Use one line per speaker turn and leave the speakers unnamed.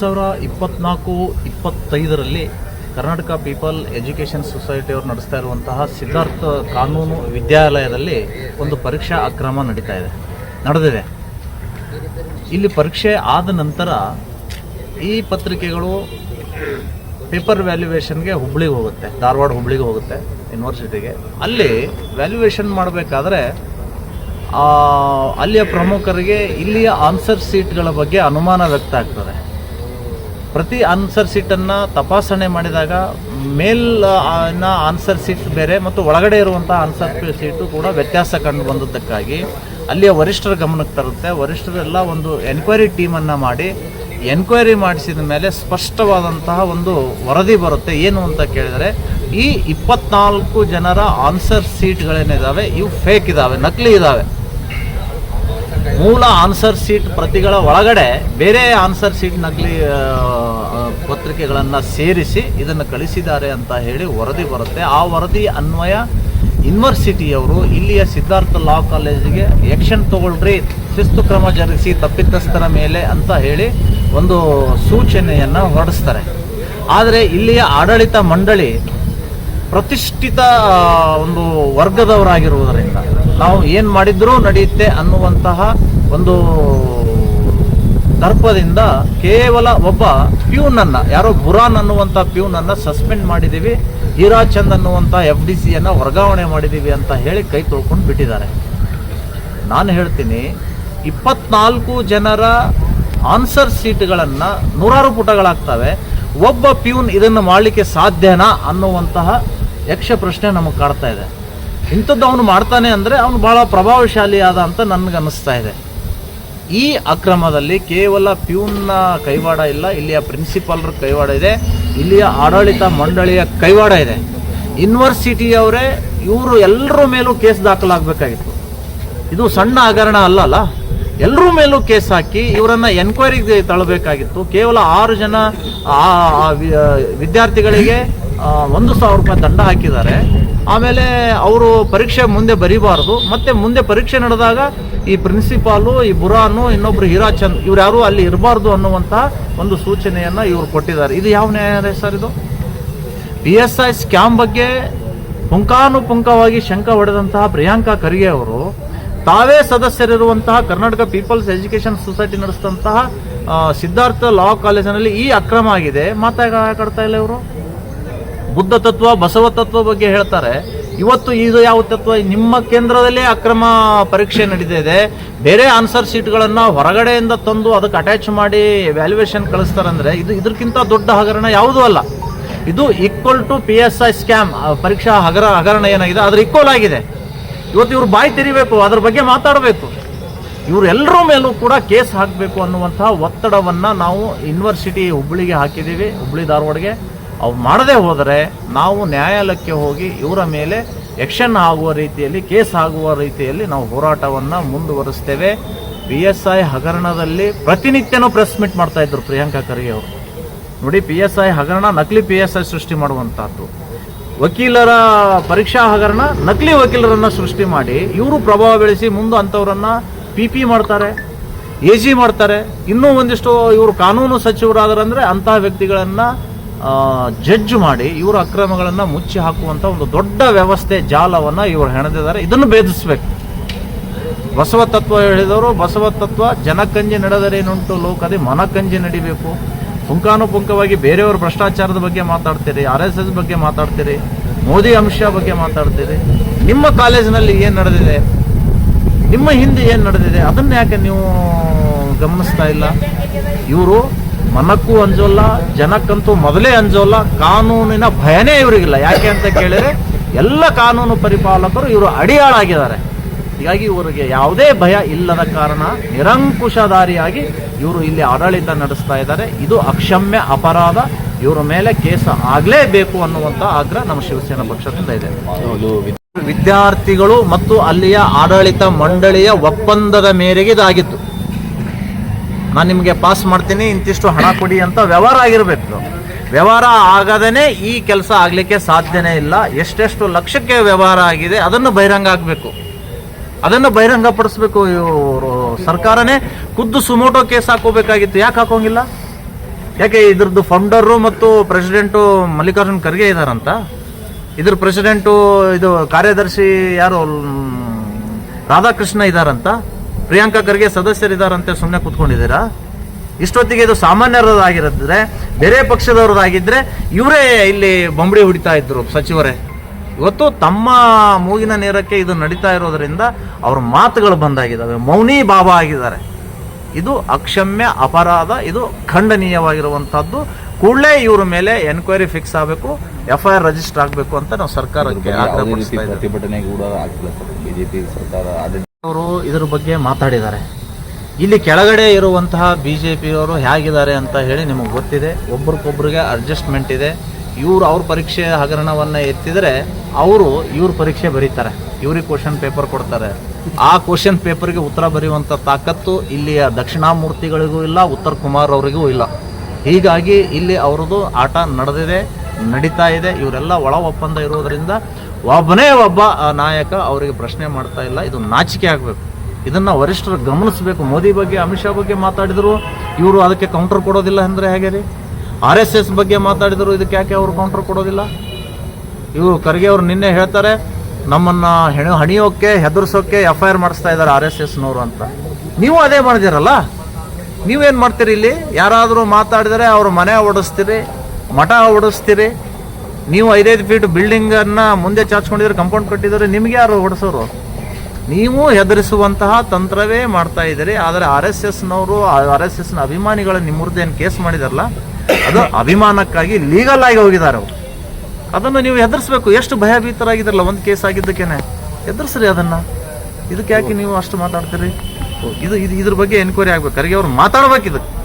ಸಾವಿರ ಇಪ್ಪತ್ನಾಲ್ಕು, ಇಪ್ಪತ್ತೈದರಲ್ಲಿ ಕರ್ನಾಟಕ ಪೀಪಲ್ ಎಜುಕೇಷನ್ ಸೊಸೈಟಿಯವರು ನಡೆಸ್ತಾ ಇರುವಂತಹ ಸಿದ್ಧಾರ್ಥ ಕಾನೂನು ವಿದ್ಯಾಲಯದಲ್ಲಿ ಒಂದು ಪರೀಕ್ಷಾ ಅಕ್ರಮ ನಡೀತಾ ಇದೆ, ನಡೆದಿದೆ. ಇಲ್ಲಿ ಪರೀಕ್ಷೆ ಆದ ನಂತರ ಈ ಪತ್ರಿಕೆಗಳು ಪೇಪರ್ ವ್ಯಾಲ್ಯುವೇಷನ್ಗೆ ಹುಬ್ಳಿಗೆ ಹೋಗುತ್ತೆ, ಧಾರವಾಡ ಹುಬ್ಳಿಗೆ ಹೋಗುತ್ತೆ ಯೂನಿವರ್ಸಿಟಿಗೆ. ಅಲ್ಲಿ ವ್ಯಾಲ್ಯುವೇಷನ್ ಮಾಡಬೇಕಾದ್ರೆ ಅಲ್ಲಿಯ ಪ್ರಮುಖರಿಗೆ ಇಲ್ಲಿಯ ಆನ್ಸರ್ ಸೀಟ್ಗಳ ಬಗ್ಗೆ ಅನುಮಾನ ವ್ಯಕ್ತ ಆಗ್ತದೆ. ಪ್ರತಿ ಆನ್ಸರ್ ಸೀಟನ್ನು ತಪಾಸಣೆ ಮಾಡಿದಾಗ ಮೇಲ್ ಆನ್ಸರ್ ಸೀಟ್ ಬೇರೆ ಮತ್ತು ಒಳಗಡೆ ಇರುವಂಥ ಆನ್ಸರ್ ಸೀಟು ಕೂಡ ವ್ಯತ್ಯಾಸ ಕಂಡು ಬಂದದ್ದಕ್ಕಾಗಿ ಅಲ್ಲಿಯ ವರಿಷ್ಠರ ಗಮನಕ್ಕೆ ತರುತ್ತೆ. ವರಿಷ್ಠರೆಲ್ಲ ಒಂದು ಎನ್ಕ್ವೈರಿ ಟೀಮನ್ನು ಮಾಡಿ ಎನ್ಕ್ವೈರಿ ಮಾಡಿಸಿದ ಮೇಲೆ ಸ್ಪಷ್ಟವಾದಂತಹ ಒಂದು ವರದಿ ಬರುತ್ತೆ. ಏನು ಅಂತ ಕೇಳಿದರೆ, ಈ ಇಪ್ಪತ್ನಾಲ್ಕು ಜನರ ಆನ್ಸರ್ ಸೀಟ್ಗಳೇನಿದ್ದಾವೆ ಇವು ಫೇಕ್ ಇದ್ದಾವೆ ನಕಲಿ ಇದ್ದಾವೆ ಮೂಲ ಆನ್ಸರ್ ಸೀಟ್ ಪ್ರತಿಗಳ ಒಳಗಡೆ ಬೇರೆ ಆನ್ಸರ್ ಸೀಟ್ ನಕಲಿ ಪತ್ರಿಕೆಗಳನ್ನು ಸೇರಿಸಿ ಇದನ್ನು ಕಳಿಸಿದ್ದಾರೆ ಅಂತ ಹೇಳಿ ವರದಿ ಬರುತ್ತೆ. ಆ ವರದಿ ಅನ್ವಯ ಯೂನಿವರ್ಸಿಟಿಯವರು ಇಲ್ಲಿಯ ಸಿದ್ಧಾರ್ಥ ಲಾ ಕಾಲೇಜಿಗೆ ಆ್ಯಕ್ಷನ್ ತಗೊಳ್ರಿ, ಶಿಸ್ತು ಕ್ರಮ ಜರುಗಿಸಿ, ತಪ್ಪಿತಸ್ಥರ ಮೇಲೆ ಅಂತ ಹೇಳಿ ಒಂದು ಸೂಚನೆಯನ್ನು ಹೊರಡಿಸ್ತಾರೆ. ಆದರೆ ಇಲ್ಲಿಯ ಆಡಳಿತ ಮಂಡಳಿ ಪ್ರತಿಷ್ಠಿತ ಒಂದು ವರ್ಗದವರಾಗಿರುವುದರಿಂದ ನಾವು ಏನು ಮಾಡಿದ್ರೂ ನಡೆಯುತ್ತೆ ಅನ್ನುವಂತಹ ಒಂದು ದರ್ಪದಿಂದ ಕೇವಲ ಒಬ್ಬ ಪ್ಯೂನನ್ನು ಯಾರೋ ಬುರಾನ್ ಅನ್ನುವಂಥ ಪ್ಯೂನನ್ನು ಸಸ್ಪೆಂಡ್ ಮಾಡಿದ್ದೀವಿ ಹೀರಾಚಂದ್ ಅನ್ನುವಂಥ ಎಫ್ ಡಿ ಸಿಯನ್ನು ವರ್ಗಾವಣೆ ಮಾಡಿದ್ದೀವಿ ಅಂತ ಹೇಳಿ ಕೈ ತೊಳ್ಕೊಂಡು ಬಿಟ್ಟಿದ್ದಾರೆ. ನಾನು ಹೇಳ್ತೀನಿ, ಇಪ್ಪತ್ನಾಲ್ಕು ಜನರ ಆನ್ಸರ್ ಸೀಟ್ಗಳನ್ನು ನೂರಾರು ಪುಟಗಳಾಗ್ತವೆ. ಒಬ್ಬ ಪ್ಯೂನ್ ಇದನ್ನು ಮಾಡಲಿಕ್ಕೆ ಸಾಧ್ಯನಾ ಅನ್ನುವಂತಹ ಯಕ್ಷ ಪ್ರಶ್ನೆ ನಮಗೆ ಕಾಡ್ತಾ ಇದೆ. ಇಂಥದ್ದು ಅವನು ಮಾಡ್ತಾನೆ ಅಂದರೆ ಅವನು ಭಾಳ ಪ್ರಭಾವಶಾಲಿ ಆದ ಅಂತ ನನಗೆ ಅನ್ನಿಸ್ತಾ ಇದೆ. ಈ ಅಕ್ರಮದಲ್ಲಿ ಕೇವಲ ಪ್ಯೂನ್ನ ಕೈವಾಡ ಇಲ್ಲ, ಇಲ್ಲಿಯ ಪ್ರಿನ್ಸಿಪಾಲ್ರ ಕೈವಾಡ ಇದೆ, ಇಲ್ಲಿಯ ಆಡಳಿತ ಮಂಡಳಿಯ ಕೈವಾಡ ಇದೆ. ಯೂನಿವರ್ಸಿಟಿಯವರೇ ಇವರು ಎಲ್ಲರ ಮೇಲೂ ಕೇಸ್ ದಾಖಲಾಗಬೇಕಾಗಿತ್ತು. ಇದು ಸಣ್ಣ ಹಗರಣ ಅಲ್ಲಲ್ಲ ಎಲ್ಲರ ಮೇಲೂ ಕೇಸ್ ಹಾಕಿ ಇವರನ್ನು ಎನ್ಕ್ವೈರಿಗೆ ತಳ್ಳಬೇಕಾಗಿತ್ತು. ಕೇವಲ ಆರು ಜನ ವಿದ್ಯಾರ್ಥಿಗಳಿಗೆ ಒಂದು ಸಾವಿರ ರೂಪಾಯಿ ದಂಡ ಹಾಕಿದ್ದಾರೆ. ಆಮೇಲೆ ಅವರು ಪರೀಕ್ಷೆ ಮುಂದೆ ಬರೀಬಾರ್ದು. ಮತ್ತೆ ಮುಂದೆ ಪರೀಕ್ಷೆ ನಡೆದಾಗ ಈ ಪ್ರಿನ್ಸಿಪಾಲು ಈ ಬುರಾನು ಇನ್ನೊಬ್ರು ಹೀರಾಚಂದ್ ಇವ್ರು ಯಾರು ಅಲ್ಲಿ ಇರಬಾರ್ದು ಅನ್ನುವಂತಹ ಒಂದು ಸೂಚನೆಯನ್ನ ಇವರು ಕೊಟ್ಟಿದ್ದಾರೆ. ಇದು ಯಾವ ನ್ಯಾಯಾಲಯ ಸರ್ ಇದು? ಪಿ ಎಸ್ ಐ ಸ್ಕ್ಯಾಮ್ ಬಗ್ಗೆ ಪುಂಖಾನುಪುಂಖವಾಗಿ ಶಂಕ ಹೊಡೆದಂತಹ ಪ್ರಿಯಾಂಕಾ ಖರ್ಗೆ ಅವರು ತಾವೇ ಸದಸ್ಯರಿರುವಂತಹ ಕರ್ನಾಟಕ ಪೀಪಲ್ಸ್ ಎಜುಕೇಷನ್ ಸೊಸೈಟಿ ನಡೆಸಿದಂತಹ ಸಿದ್ಧಾರ್ಥ ಲಾ ಕಾಲೇಜಿನಲ್ಲಿ ಈ ಅಕ್ರಮ ಆಗಿದೆ. ಮಾತಾಡ್ತಾ ಇಲ್ಲ ಇವರು? ಬುದ್ಧ ತತ್ವ, ಬಸವ ತತ್ವ ಬಗ್ಗೆ ಹೇಳ್ತಾರೆ. ಇವತ್ತು ಇದು ಯಾವ ತತ್ವ? ನಿಮ್ಮ ಕೇಂದ್ರದಲ್ಲೇ ಅಕ್ರಮ ಪರೀಕ್ಷೆ ನಡೀತಿದೆ ಬೇರೆ ಆನ್ಸರ್ ಶೀಟ್ಗಳನ್ನು ಹೊರಗಡೆಯಿಂದ ತಂದು ಅದಕ್ಕೆ ಅಟ್ಯಾಚ್ ಮಾಡಿ ವ್ಯಾಲ್ಯೂಯೇಷನ್ ಕಳಿಸ್ತಾರಂದ್ರೆ ಇದು ಇದಕ್ಕಿಂತ ದೊಡ್ಡ ಹಗರಣ ಯಾವುದೂ ಅಲ್ಲ. ಇದು equal to P S I scam ಪರೀಕ್ಷಾ ಹಗರ, ಹಗರಣ ಏನಾಗಿದೆ? ಅದ್ರ ಈಕ್ವಲ್ ಆಗಿದೆ. ಇವತ್ತು ಇವ್ರು ಬಾಯಿ ತೆರಿಬೇಕು, ಅದ್ರ ಬಗ್ಗೆ ಮಾತಾಡಬೇಕು. ಇವರೆಲ್ಲರ ಮೇಲೂ ಕೂಡ ಕೇಸ್ ಹಾಕಬೇಕು ಅನ್ನುವಂತಹ ಒತ್ತಡವನ್ನು ನಾವು ಯೂನಿವರ್ಸಿಟಿ ಹುಬ್ಬಳ್ಳಿಗೆ ಹಾಕಿದ್ದೀವಿ ಹುಬ್ಬಳ್ಳಿ ಧಾರವಾಡಗೆ. ಅವು ಮಾಡದೇ ಹೋದರೆ ನಾವು ನ್ಯಾಯಾಲಯಕ್ಕೆ ಹೋಗಿ ಇವರ ಮೇಲೆ ಎಕ್ಷನ್ ಆಗುವ ರೀತಿಯಲ್ಲಿ ಕೇಸ್ ಆಗುವ ರೀತಿಯಲ್ಲಿ ನಾವು ಹೋರಾಟವನ್ನು ಮುಂದುವರಿಸ್ತೇವೆ. ಪಿ ಎಸ್ ಐ ಹಗರಣದಲ್ಲಿ ಪ್ರತಿನಿತ್ಯನೂ ಪ್ರೆಸ್ ಮೀಟ್ ಮಾಡ್ತಾ ಇದ್ರು ಪ್ರಿಯಾಂಕಾ ಖರ್ಗೆ ಅವರು. ನೋಡಿ ಪಿ ಎಸ್ ಐ ಹಗರಣ ನಕಲಿ ಪಿ ಎಸ್ ಐ ಸೃಷ್ಟಿ ಮಾಡುವಂತಹದ್ದು. ವಕೀಲರ ಪರೀಕ್ಷಾ ಹಗರಣ ನಕಲಿ ವಕೀಲರನ್ನ ಸೃಷ್ಟಿ ಮಾಡಿ, ಇವರು ಪ್ರಭಾವ ಬೆಳೆಸಿ ಮುಂದೆ ಅಂಥವರನ್ನು ಪಿ ಪಿ ಮಾಡ್ತಾರೆ ಎ ಜಿ ಮಾಡ್ತಾರೆ. ಇನ್ನೂ ಒಂದಿಷ್ಟು ಇವರು ಕಾನೂನು ಸಚಿವರಾದ್ರಂದ್ರೆ ಅಂತಹ ವ್ಯಕ್ತಿಗಳನ್ನ ಜಡ್ಜ್ ಮಾಡಿ ಇವರ ಅಕ್ರಮಗಳನ್ನು ಮುಚ್ಚಿ ಹಾಕುವಂಥ ಒಂದು ದೊಡ್ಡ ವ್ಯವಸ್ಥೆ, ಜಾಲವನ್ನು ಇವರು ಹೆಣೆದಿದ್ದಾರೆ. ಇದನ್ನು ಭೇದಿಸಬೇಕು. ಬಸವ ತತ್ವ ಹೇಳಿದವರು, ಬಸವ ತತ್ವ ಜನಕಂಜಿ ನಡೆದರೆ ಏನುಂಟು ಲೋಕದಿ ಮನಕಂಜಿ ನಡಿಬೇಕು. ಪುಂಖಾನುಪುಂಖವಾಗಿ ಬೇರೆಯವ್ರ ಭ್ರಷ್ಟಾಚಾರದ ಬಗ್ಗೆ ಮಾತಾಡ್ತೀರಿ, ಆರ್ ಎಸ್ ಎಸ್ ಬಗ್ಗೆ ಮಾತಾಡ್ತೀರಿ, ಮೋದಿ ಅಂಶ ಬಗ್ಗೆ ಮಾತಾಡ್ತೀರಿ. ನಿಮ್ಮ ಕಾಲೇಜಿನಲ್ಲಿ ಏನು ನಡೆದಿದೆ? ನಿಮ್ಮ ಹಿಂದೆ ಏನು ನಡೆದಿದೆ? ಅದನ್ನ ಯಾಕೆ ನೀವು ಗಮನಿಸ್ತಾ ಇಲ್ಲ? ಇವರು ಮನಕ್ಕೂ ಅಂಜೋಲ್ಲ ಜನಕ್ಕಂತೂ ಮೊದಲೇ ಅಂಜೋಲ್ಲ ಕಾನೂನಿನ ಭಯನೇ ಇವರಿಗಿಲ್ಲ. ಯಾಕೆ ಅಂತ ಕೇಳಿದರೆ ಎಲ್ಲ ಕಾನೂನು ಪರಿಪಾಲಕರು ಇವರು ಅಡಿಯಾಳಾಗಿದ್ದಾರೆ. ಹೀಗಾಗಿ ಇವರಿಗೆ ಯಾವುದೇ ಭಯ ಇಲ್ಲದ ಕಾರಣ ನಿರಂಕುಶಧಾರಿಯಾಗಿ ಇವರು ಇಲ್ಲಿ ಆಡಳಿತ ನಡೆಸ್ತಾ ಇದ್ದಾರೆ. ಇದು ಅಕ್ಷಮ್ಯ ಅಪರಾಧ. ಇವರ ಮೇಲೆ ಕೇಸ ಆಗಲೇಬೇಕು ಅನ್ನುವಂಥ ಆಗ್ರಹ ನಮ್ಮ ಶಿವಸೇನಾ ಪಕ್ಷದಿಂದ ಇದೆ. ವಿದ್ಯಾರ್ಥಿಗಳು ಮತ್ತು ಅಲ್ಲಿಯ ಆಡಳಿತ ಮಂಡಳಿಯ ಒಪ್ಪಂದದ ಮೇರೆಗೆ ಇದಾಗಿತ್ತು. ನಾನು ನಿಮಗೆ ಪಾಸ್ ಮಾಡ್ತೀನಿ, ಇಂತಿಷ್ಟು ಹಣ ಕೊಡಿ ಅಂತ ವ್ಯವಹಾರ ಆಗಿರಬೇಕು. ವ್ಯವಹಾರ ಆಗದೇ ಈ ಕೆಲಸ ಆಗಲಿಕ್ಕೆ ಸಾಧ್ಯನೇ ಇಲ್ಲ. ಎಷ್ಟೆಷ್ಟು ಲಕ್ಷಕ್ಕೆ ವ್ಯವಹಾರ ಆಗಿದೆ, ಅದನ್ನು ಬಹಿರಂಗ ಆಗಬೇಕು. ಅದನ್ನು ಬಹಿರಂಗಪಡಿಸ್ಬೇಕು ಇವರು ಸರ್ಕಾರನೇ. ಖುದ್ದು ಸುಮೋಟೋ ಕೇಸ್ ಹಾಕೋಬೇಕಾಗಿತ್ತು. ಯಾಕೆ ಹಾಕೋಂಗಿಲ್ಲ? ಯಾಕೆ ಇದ್ರದ್ದು ಫೌಂಡರು ಮತ್ತು ಪ್ರೆಸಿಡೆಂಟು ಮಲ್ಲಿಕಾರ್ಜುನ್ ಖರ್ಗೆ ಇದಾರಂತ? ಇದ್ರ ಪ್ರೆಸಿಡೆಂಟು ಇದು ಕಾರ್ಯದರ್ಶಿ ಯಾರು? ರಾಧಾಕೃಷ್ಣ ಇದಾರಂತ? ಪ್ರಿಯಾಂಕಾ ಖರ್ಗೆ ಸದಸ್ಯರಿದ್ದಾರಂತೆ ಸುಮ್ಮನೆ ಕೂತ್ಕೊಂಡಿದ್ದೀರಾ? ಇಷ್ಟೊತ್ತಿಗೆ ಇದು ಸಾಮಾನ್ಯರದಾಗಿರಿದ್ರೆ ಬೇರೆ ಪಕ್ಷದವ್ರದ್ದಾಗಿದ್ದರೆ ಇವರೇ ಇಲ್ಲಿ ಬಂಬಡಿ ಹೊಡಿತಾ ಇದ್ರು ಸಚಿವರೇ. ಇವತ್ತು ತಮ್ಮ ಮೂಗಿನ ನೇರಕ್ಕೆ ಇದು ನಡೀತಾ ಇರೋದರಿಂದ ಅವ್ರ ಮಾತುಗಳು ಬಂದಾಗಿದ್ದಾವೆ. ಮೌನಿ ಬಾಬಾ ಆಗಿದ್ದಾರೆ. ಇದು ಅಕ್ಷಮ್ಯ ಅಪರಾಧ ಇದು ಖಂಡನೀಯವಾಗಿರುವಂಥದ್ದು ಕೂಡಲೇ ಇವ್ರ ಮೇಲೆ ಎನ್ಕ್ವೈರಿ ಫಿಕ್ಸ್ ಆಗಬೇಕು ಎಫ್ ಐ ಆರ್ ರಿಜಿಸ್ಟರ್ ಆಗಬೇಕು ಅಂತ ನಾವು ಸರ್ಕಾರಕ್ಕೆ ಆಗ್ರಹ
ಪ್ರತಿಭಟನೆ ಕೂಡ ಬಿಜೆಪಿ ಸರ್ಕಾರ
ಅವರು ಇದರ ಬಗ್ಗೆ ಮಾತಾಡಿದ್ದಾರೆ. ಇಲ್ಲಿ ಕೆಳಗಡೆ ಇರುವಂತಹ ಬಿ ಜೆ ಪಿಯವರು ಹೇಗಿದ್ದಾರೆ ಅಂತ ಹೇಳಿ ನಿಮಗೆ ಗೊತ್ತಿದೆ. ಒಬ್ರಿಗೊಬ್ರಿಗೆ ಅಡ್ಜಸ್ಟ್ಮೆಂಟ್ ಇದೆ. ಇವರು ಅವ್ರ ಪರೀಕ್ಷೆ ಹಗರಣವನ್ನು ಎತ್ತಿದರೆ ಅವರು ಇವ್ರ ಪರೀಕ್ಷೆ ಬರೀತಾರೆ. ಇವ್ರಿಗೆ ಕ್ವಶನ್ ಪೇಪರ್ ಕೊಡ್ತಾರೆ. ಆ ಕ್ವಶನ್ ಪೇಪರ್ಗೆ ಉತ್ತರ ಬರೆಯುವಂಥ ತಾಕತ್ತು ಇಲ್ಲಿಯ ದಕ್ಷಿಣಾಮೂರ್ತಿಗಳಿಗೂ ಇಲ್ಲ, ಉತ್ತರ ಕುಮಾರ್ ಅವರಿಗೂ ಇಲ್ಲ. ಹೀಗಾಗಿ ಇಲ್ಲಿ ಅವ್ರದ್ದು ಆಟ ನಡೆದಿದೆ, ನಡೀತಾ ಇದೆ. ಇವರೆಲ್ಲ ಒಳ ಒಪ್ಪಂದ ಇರೋದರಿಂದ ಒಬ್ಬನೇ ಒಬ್ಬ ನಾಯಕ ಅವರಿಗೆ ಪ್ರಶ್ನೆ ಮಾಡ್ತಾ ಇಲ್ಲ. ಇದು ನಾಚಿಕೆ ಆಗಬೇಕು. ಇದನ್ನು ವರಿಷ್ಠರು ಗಮನಿಸಬೇಕು. ಮೋದಿ ಬಗ್ಗೆ, ಅಮಿತ್ ಶಾ ಬಗ್ಗೆ ಮಾತಾಡಿದರು. ಇವರು ಅದಕ್ಕೆ ಕೌಂಟರ್ ಕೊಡೋದಿಲ್ಲ ಅಂದರೆ ಹೇಗೆ ರೀ? ಆರ್ ಎಸ್ ಎಸ್ ಬಗ್ಗೆ ಮಾತಾಡಿದರು, ಇದಕ್ಕೆ ಯಾಕೆ ಅವರು ಕೌಂಟರ್ ಕೊಡೋದಿಲ್ಲ? ಇವರು ಖರ್ಗೆ ಅವರು ನಿನ್ನೆ ಹೇಳ್ತಾರೆ, ನಮ್ಮನ್ನು ಹೆಣ, ಹಣಿಯೋಕ್ಕೆ, ಹೆದರ್ಸೋಕ್ಕೆ ಎಫ್ ಐ ಆರ್ ಮಾಡಿಸ್ತಾ ಇದ್ದಾರೆ ಆರ್ ಎಸ್ ಎಸ್ನವರು ಅಂತ. ನೀವು ಅದೇ ಮಾಡಿದಿರಲ್ಲ ನೀವೇನು ಮಾಡ್ತೀರಿ ಇಲ್ಲಿ? ಯಾರಾದರೂ ಮಾತಾಡಿದರೆ ಅವ್ರ ಮನೆ ಓಡಿಸ್ತೀರಿ, ಮಠ ಓಡಿಸ್ತೀರಿ ನೀವು ಐದೈದು ಫೀಟ್ ಬಿಲ್ಡಿಂಗನ್ನು ಮುಂದೆ ಚಾಚ್ಕೊಂಡಿದ್ರೆ ಕಂಪೌಂಡ್ ಕಟ್ಟಿದ್ರೆ ನಿಮ್ಗೆ ಯಾರು ಹೊಡೆಸೋರು? ನೀವು ಹೆದರಿಸುವಂತಹ ತಂತ್ರವೇ ಮಾಡ್ತಾ ಇದ್ದೀರಿ. ಆದರೆ ಆರ್ ಎಸ್ ಎಸ್ನವರು, ಆರ್ ಎಸ್ ಎಸ್ನ ಅಭಿಮಾನಿಗಳ ನಿಮ್ಮವ್ರದ್ದು ಏನು ಕೇಸ್ ಮಾಡಿದಾರಲ್ಲ, ಅದು ಅಭಿಮಾನಕ್ಕಾಗಿ ಲೀಗಲ್ ಆಗಿ ಹೋಗಿದ್ದಾರೆ ಅವರು. ಅದನ್ನು ನೀವು ಹೆದರ್ಸ್ಬೇಕು. ಎಷ್ಟು ಭಯಭೀತರಾಗಿದ್ರಲ್ಲ ಒಂದು ಕೇಸ್ ಆಗಿದ್ದಕ್ಕೇನೆ. ಹೆದರ್ಸ್ರಿ ಅದನ್ನ. ಇದಕ್ಕೆ ಯಾಕೆ ನೀವು ಅಷ್ಟು ಮಾತಾಡ್ತೀರಿ? ಇದು ಇದು, ಇದ್ರ ಬಗ್ಗೆ ಎನ್ಕ್ವೈರಿ ಆಗ್ಬೇಕು. ಅವ್ರು ಮಾತಾಡ್ಬೇಕು ಇದಕ್ಕೆ